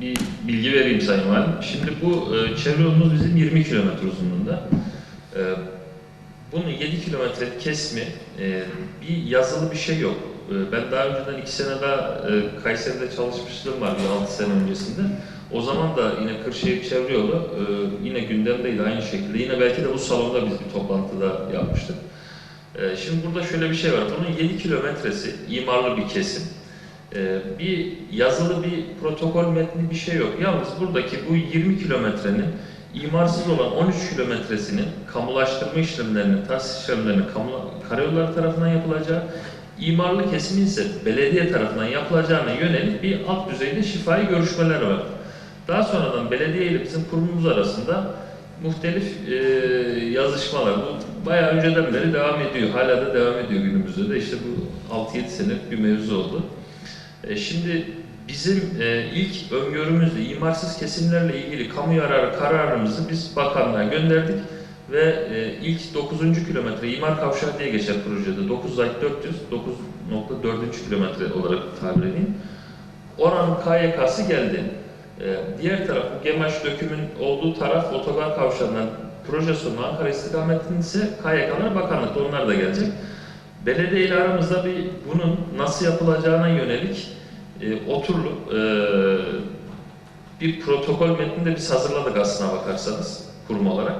bir bilgi vereyim Sayın Valim. Şimdi bu e, çevre yolumuz bizim 20 kilometre uzunluğunda. E, bunun 7 kilometre kesimi e, bir yazılı bir şey yok. E, ben daha önceden 2 sene daha e, Kayseri'de çalışmışlığım var bir 6 sene öncesinde. O zaman da yine Kırşehir Çevre Yolu e, yine gündemdeydi aynı şekilde. Yine belki de bu salonda biz bir toplantıda yapmıştık. E, şimdi burada şöyle bir şey var. Bunun 7 kilometresi imarlı bir kesim. Ee, bir yazılı bir protokol metni bir şey yok. Yalnız buradaki bu 20 kilometrenin imarsız olan 13 kilometresinin kamulaştırma işlemlerinin, tahsis işlemlerinin kamu, karayolları tarafından yapılacağı, imarlı kesimin ise belediye tarafından yapılacağına yönelik bir alt düzeyde şifai görüşmeler var. Daha sonradan belediye ile bizim kurumumuz arasında muhtelif e, yazışmalar, bu bayağı önceden beri devam ediyor. Hala da devam ediyor günümüzde de. İşte bu 6-7 senelik bir mevzu oldu. E, Şimdi bizim e, ilk öngörümüzde imarsız kesimlerle ilgili kamu yararı kararımızı biz bakanlığa gönderdik ve e, ilk 9. kilometre imar kavşağı diye geçer projede 9 ay 400 9.4. kilometre olarak tabir edeyim. Oranın KYK'sı geldi. Diğer taraf Gemaş dökümün olduğu taraf otogar kavşağından proje sonu Ankara istikametinin ise KYK'lar bakanlıkta onlar da gelecek. Belediye ile aramızda bir bunun nasıl yapılacağına yönelik e, oturulup e, bir protokol metnini de biz hazırladık aslına bakarsanız kurum olarak.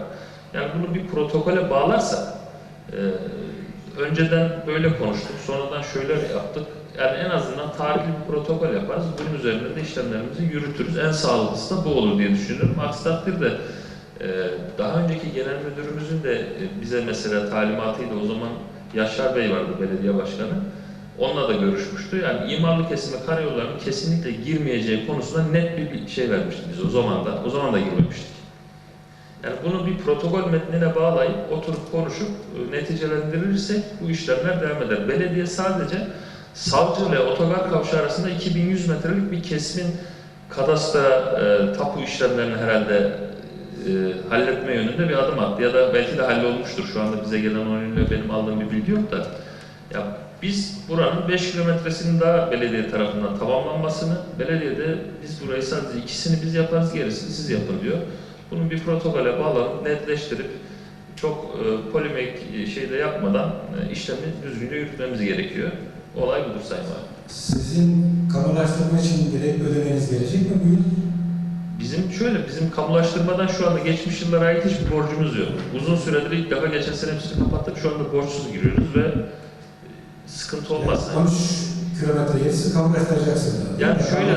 Yani bunu bir protokole bağlarsak e, önceden böyle konuştuk, sonradan şöyle yaptık. Yani en azından tarihli bir protokol yaparız. Bunun üzerinde de işlemlerimizi yürütürüz. En sağlıklısı da bu olur diye düşünüyorum. Aksi takdirde e, daha önceki genel müdürümüzün de e, bize mesela talimatıydı. O zaman Yaşar Bey vardı belediye başkanı. Onunla da görüşmüştü. Yani imarlı kesime karayollarının kesinlikle girmeyeceği konusunda net bir şey vermişti bize o zaman da. O zaman da girmemiştik. Yani bunu bir protokol metnine bağlayıp oturup konuşup e, neticelendirirsek bu işlemler devam eder. Belediye sadece savcı ile otogar kavşağı arasında 2100 metrelik bir kesimin kadastra e, tapu işlemlerini herhalde e, halletme yönünde bir adım attı. Ya da belki de hallolmuştur. Şu anda bize gelen o yönüyle benim aldığım bir bilgi yok da. Ya biz buranın 5 kilometresinin daha belediye tarafından tamamlanmasını, belediyede biz burayı sadece ikisini biz yaparız, gerisini siz yapın diyor. Bunun bir protokole bağlanıp netleştirip çok e, polemik şeyde yapmadan e, işlemi düzgünce yürütmemiz gerekiyor. Olay budur Sayın Valim. Sizin kamulaştırma için gerek ödemeniz gelecek mi bu yıl? Bizim şöyle, bizim kamulaştırmadan şu anda geçmiş yıllara ait hiçbir borcumuz yok. Uzun süredir ilk defa geçen sene hepsini kapattık. Şu anda borçsuz giriyoruz ve sıkıntı olmaz. Yani 13 kilometre yeri siz kamulaştıracaksınız. Yani şöyle-?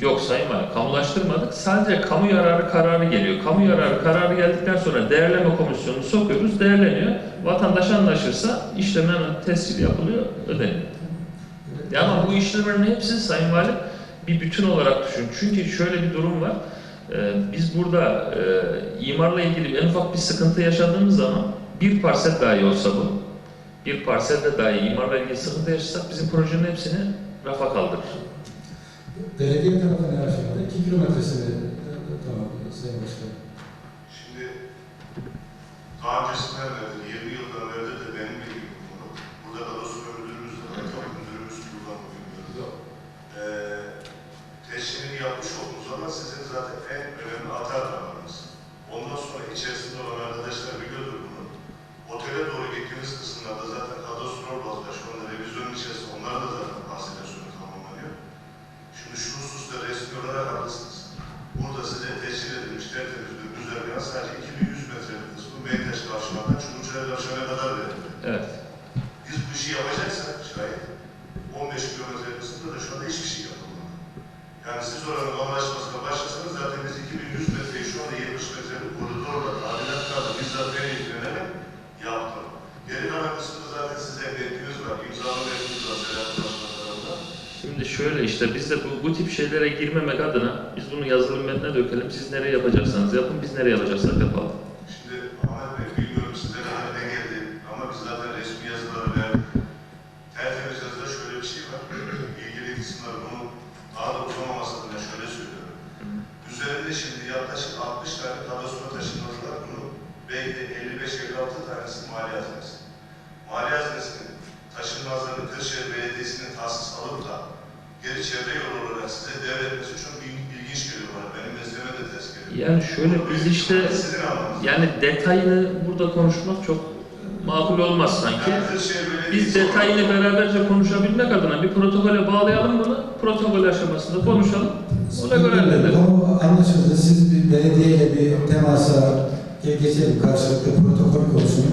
Yok Sayın Valim, kamulaştırmadık. Sadece kamu yararı kararı geliyor. Kamu yararı kararı geldikten sonra değerleme komisyonunu sokuyoruz, değerleniyor. Vatandaş anlaşırsa işlem hemen tescil yapılıyor, ödeniyor. Ya ama bu işlemlerin hepsi Sayın Valim bir bütün olarak düşün. Çünkü şöyle bir durum var. Ee, biz burada e, imarla ilgili en ufak bir sıkıntı yaşadığımız zaman bir parsel dahi olsa bu, bir parselde dahi imarla ilgili sıkıntı yaşarsak bizim projenin hepsini rafa kaldırır. Belediye tarafından her şeyde 2 kilometresini e, tamam Sayın Başkanım. Şimdi daha öncesinden beri, 20 yıldan beri de benim bildiğim bu konu. Burada da Rusya müdürümüz de var, tapu müdürümüz buradan bugün görüldü. Ee, teşhini yapmış olduğunuz zaman sizin zaten en önemli atar damarınız. Ondan sonra içerisinde olan arkadaşlar biliyordur bunu. Otele doğru gittiğiniz kısımlarda zaten kadastro bazda şu anda revizyonun içerisinde onlar da zaten parselyasyonu tamamlanıyor. Şimdi şu hususta resmi olarak haklısınız. Burada size güzergahın sadece 2100 metrelik kısmı Beytaş Kavşağı'ndan Çukurçay Kavşağı'na kadar verildi. Evet. Biz bu işi yapacaksak şayet 15 kilometre kısmında da şu anda hiçbir şey yapılmadı. Yani siz oranın anlaşmasına başlasanız zaten biz 2100 metreyi şu anda 70 metrelik koridorla, tadilatlarla bizzat ben ilgilenerek yaptım. Geri kalan kısmında zaten size etkiniz var, imzalı etkiniz var Selahattin Başkan tarafından. Şimdi şöyle işte biz de bu, bu tip şeylere girmemek adına biz bunu yazılı metne dökelim. Siz nereye yapacaksanız yapın, biz nereye yapacaksak yapalım. Şimdi Ahmet Bey bilmiyorum size de haline geldi ama biz zaten resmi yazıları verdik. Tertemiz yazıda şöyle bir şey var. İlgili kısımlar bunu daha da uzamaması adına şöyle söylüyorum. Üzerinde şimdi yaklaşık 60 tane kadastro taşınmazı var. Bunu belki de 55-56 tanesi mali hazinesi. Mali hazinesinin taşınmazlarını Kırşehir Belediyesi'nin tahsis alıp da geri çevre yolu olarak size devretmesi için bir Yani şöyle biz işte yani detayını burada konuşmak çok makul olmaz sanki. Yani Belediyesi Biz detayını beraberce konuşabilmek adına bir protokole bağlayalım bunu. Protokol aşamasında konuşalım. Ona göre halledelim. Konu anlaşıldı. Siz bir belediyeyle bir temasa ge- geçelim. Karşılıklı protokol konuşun.